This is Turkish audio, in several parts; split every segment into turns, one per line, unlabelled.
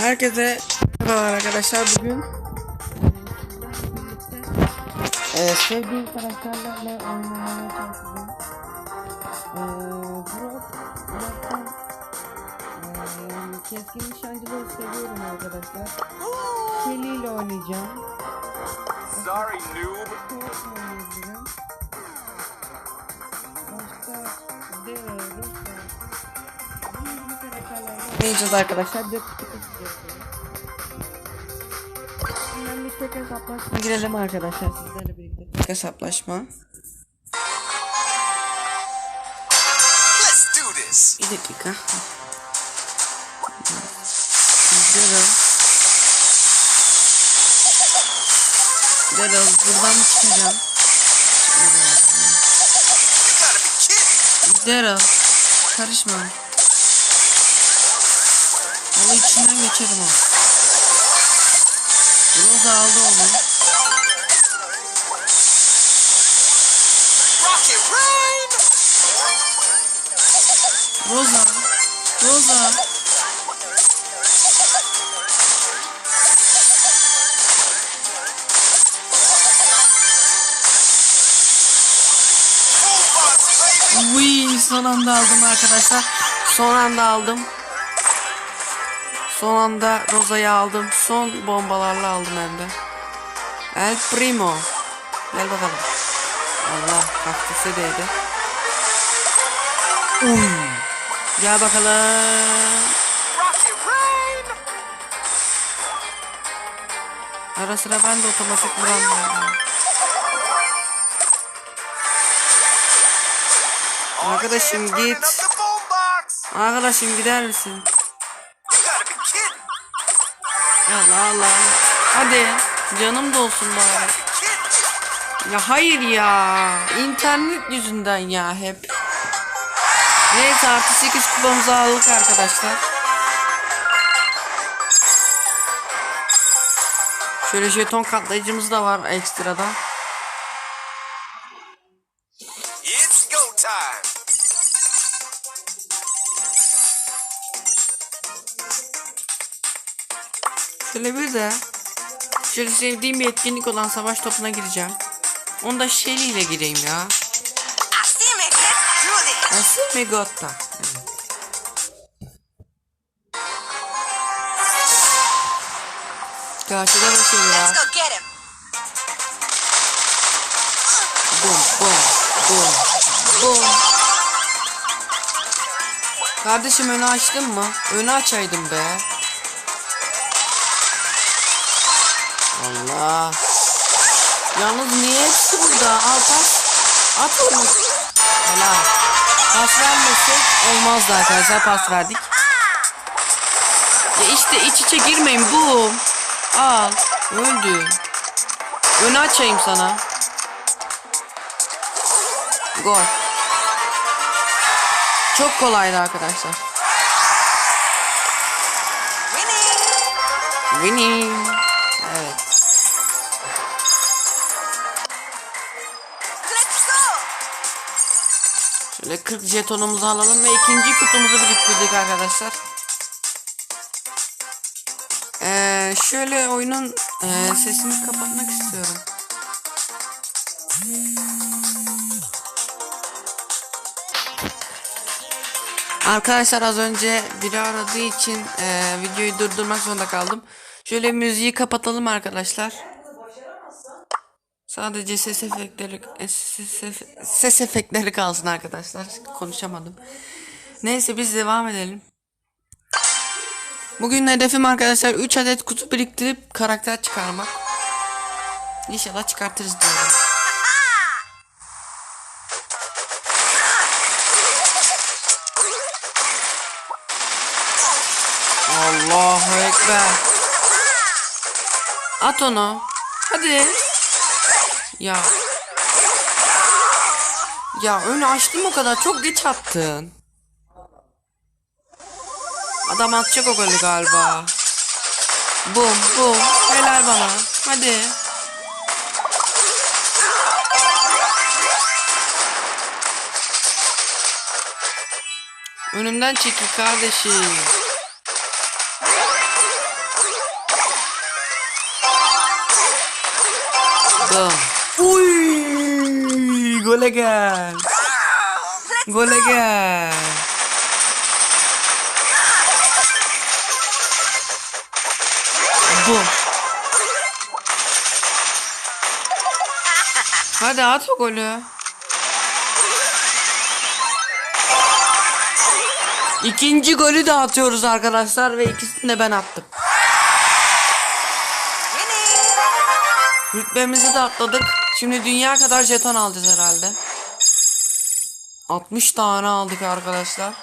Herkese merhabalar arkadaşlar bugün ee, sevdiğim karakterlerle oynamaya çalışacağım. Ee, Brock'tan ee, keskin nişancılığı seviyorum arkadaşlar. Shelly ile oynayacağım.
Sorry, noob.
Oynayacağız arkadaşlar. Kasacağız. Hemen bir tek hesaplaşma girelim arkadaşlar sizlerle birlikte. Tek hesaplaşma.
Let's do this.
Bir dakika. Daryl. Daryl buradan mı çıkacağım? Daryl. Karışma. Onu içinden geçerim o. Rosa aldı onu. Rosa. Rosa. Uy, son anda aldım arkadaşlar. Son anda aldım. Son anda Rosa'yı aldım. Son bombalarla aldım hem de. El Primo. Gel bakalım. Allah kaktüse değdi. Uy. Gel bakalım. Ara sıra ben de otomatik vuramıyorum. Arkadaşım git. Arkadaşım gider misin? Allah Allah. Hadi canım da olsun bari. Ya hayır ya. İnternet yüzünden ya hep. Neyse artı 8 kupamızı aldık arkadaşlar. Şöyle jeton katlayıcımız da var ekstrada. Şöyle bir de şöyle sevdiğim bir etkinlik olan savaş topuna gireceğim. Onu da Shelly ile gireyim ya. Nasıl Megotta? Evet. Karşıda da şey ya. Bum bum bum bum. Kardeşim önü açtın mı? Önü açaydım be. Allah. Yalnız niye hepsi burada? Al pas. At onu. Helal. Pas vermesek olmazdı arkadaşlar. Pas verdik. Ya işte iç içe girmeyin. Bum. Al. Öldü. Önü açayım sana. Gol. Çok kolaydı arkadaşlar.
Winning.
Şöyle 40 jetonumuzu alalım ve ikinci kutumuzu biriktirdik arkadaşlar. Ee, şöyle oyunun e, sesini kapatmak istiyorum. Arkadaşlar az önce biri aradığı için e, videoyu durdurmak zorunda kaldım. Şöyle müziği kapatalım arkadaşlar. Sadece ses efektleri e, ses, ef- ses efektleri kalsın arkadaşlar. Konuşamadım. Neyse biz devam edelim. Bugün hedefim arkadaşlar 3 adet kutu biriktirip karakter çıkarmak. İnşallah çıkartırız diyorum. Allahu Ekber. At onu. Hadi. Ya. Ya öyle açtım o kadar. Çok geç attın. Adam atacak o golü galiba. Bum bum. Helal bana. Hadi. Önümden çekil kardeşim. Bum. Uy, gole gel. Gole gel. Bum. Hadi at o golü. İkinci golü de atıyoruz arkadaşlar ve ikisini de ben attım. Rütbemizi de atladık. Şimdi dünya kadar jeton alacağız herhalde. 60 tane aldık arkadaşlar.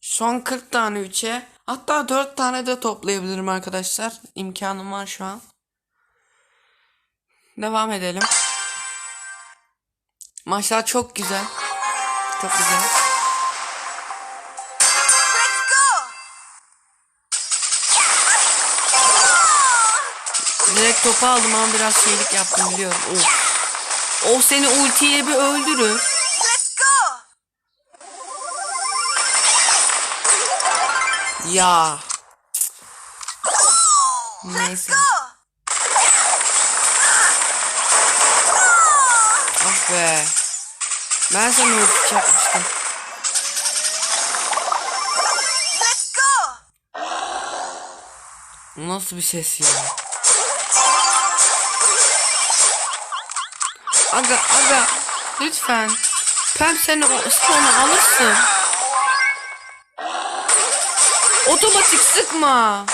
Son 40 tane 3'e. Hatta 4 tane de toplayabilirim arkadaşlar. İmkanım var şu an. Devam edelim. Maçlar çok güzel. Çok güzel. Topu aldım ama biraz şeylik yaptım biliyorum. Of. O seni ultiyle bir öldürür. Ya. Neyse.
go.
Ah be. Ben.
Let's go.
Nasıl bir ses ya? Aga aga lütfen. Pem sen o sen alırsın. Otomatik sıkma.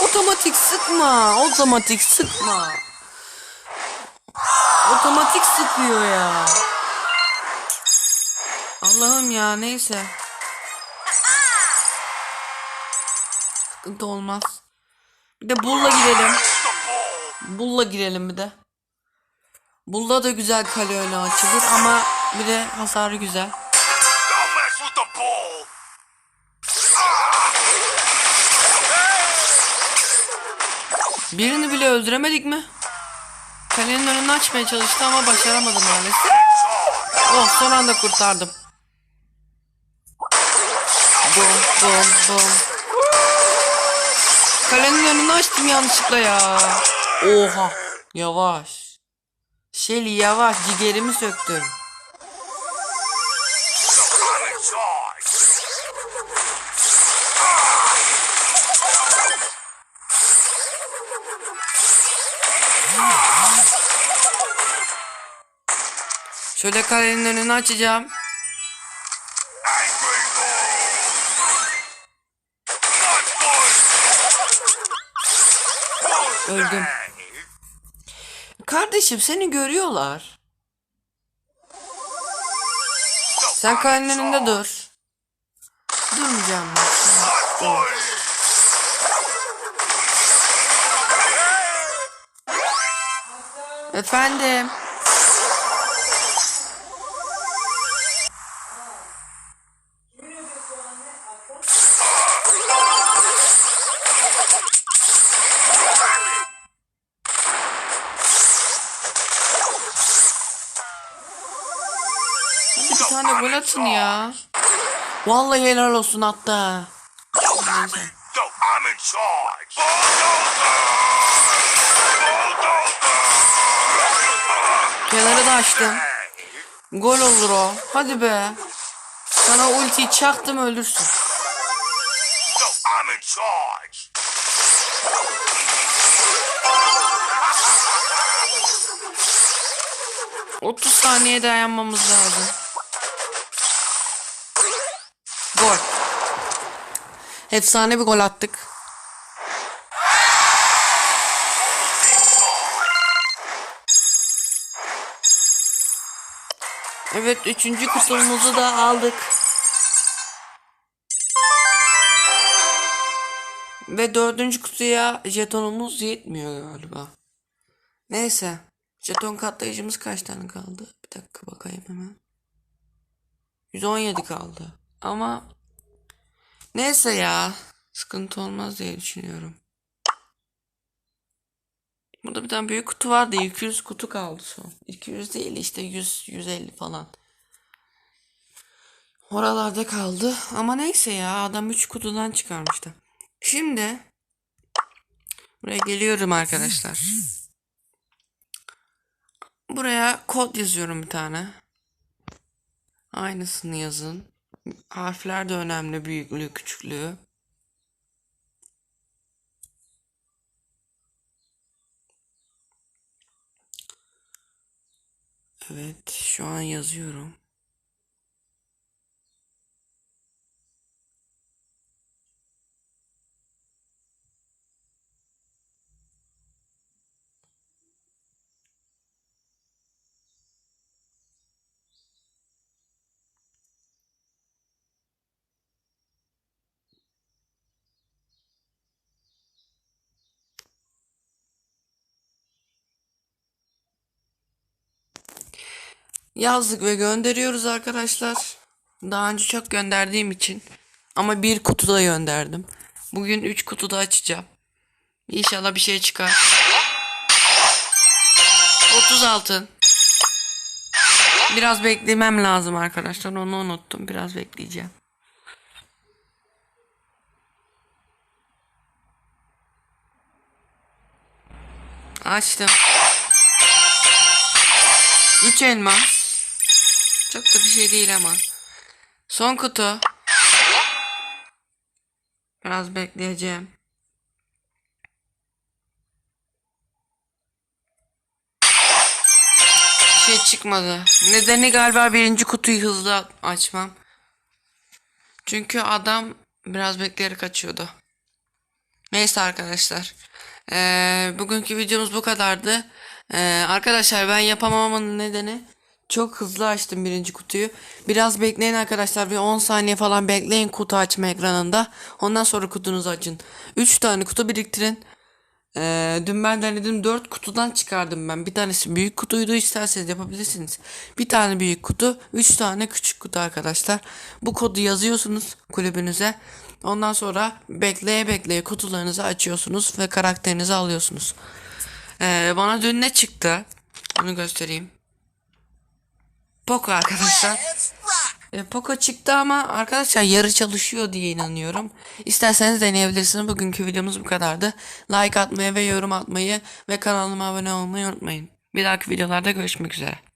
Otomatik sıkma. Otomatik sıkma. Otomatik sıkıyor ya. Allah'ım ya neyse. Sıkıntı olmaz. Bir de bulla girelim. Bulla girelim bir de. Bulla da güzel kale öyle açılır ama bir de hasarı güzel. Birini bile öldüremedik mi? Kalenin önünü açmaya çalıştı ama başaramadı maalesef. Oh son anda kurtardım. Bum bum bum. Kalenin önünü açtım yanlışlıkla ya. Oha. Yavaş. Şeli yavaş ciğerimi söktün. Şöyle kalenin önünü açacağım. Öldüm. Kardeşim seni görüyorlar. Sen kalenin önünde dur. Durmayacağım. Efendim. Gol atın ya. Vallahi helal olsun hatta. Neyse. Da açtım. Gol olur o. Hadi be. Sana ultiyi çaktım
charge.
30 saniye dayanmamız lazım. Gol. Efsane bir gol attık. Evet üçüncü kutumuzu da aldık. Ve dördüncü kutuya jetonumuz yetmiyor galiba. Neyse. Jeton katlayıcımız kaç tane kaldı? Bir dakika bakayım hemen. 117 kaldı. Ama neyse ya. Sıkıntı olmaz diye düşünüyorum. Burada bir tane büyük kutu vardı. 200 kutu kaldı son. 200 değil işte 100 150 falan. Oralarda kaldı. Ama neyse ya adam 3 kutudan çıkarmıştı. Şimdi Buraya geliyorum arkadaşlar. Buraya kod yazıyorum bir tane. Aynısını yazın. Harfler de önemli büyüklüğü küçüklüğü. Evet şu an yazıyorum. Yazdık ve gönderiyoruz arkadaşlar. Daha önce çok gönderdiğim için. Ama bir kutuda gönderdim. Bugün 3 kutuda açacağım. İnşallah bir şey çıkar. 30 altın. Biraz beklemem lazım arkadaşlar. Onu unuttum. Biraz bekleyeceğim. Açtım. 3 elmas. Çok da bir şey değil ama. Son kutu. Biraz bekleyeceğim. Bir şey çıkmadı. Nedeni galiba birinci kutuyu hızlı açmam. Çünkü adam biraz bekleyerek açıyordu. Neyse arkadaşlar. Ee, bugünkü videomuz bu kadardı. Ee, arkadaşlar ben yapamamamın nedeni çok hızlı açtım birinci kutuyu. Biraz bekleyin arkadaşlar. Bir 10 saniye falan bekleyin kutu açma ekranında. Ondan sonra kutunuzu açın. 3 tane kutu biriktirin. Ee, dün ben denedim 4 kutudan çıkardım ben. Bir tanesi büyük kutuydu isterseniz yapabilirsiniz. Bir tane büyük kutu, 3 tane küçük kutu arkadaşlar. Bu kodu yazıyorsunuz kulübünüze. Ondan sonra bekleye bekleye kutularınızı açıyorsunuz ve karakterinizi alıyorsunuz. Ee, bana dün ne çıktı? Onu göstereyim. Poco arkadaşlar. E, Poco çıktı ama arkadaşlar yarı çalışıyor diye inanıyorum. İsterseniz deneyebilirsiniz. Bugünkü videomuz bu kadardı. Like atmayı ve yorum atmayı ve kanalıma abone olmayı unutmayın. Bir dahaki videolarda görüşmek üzere.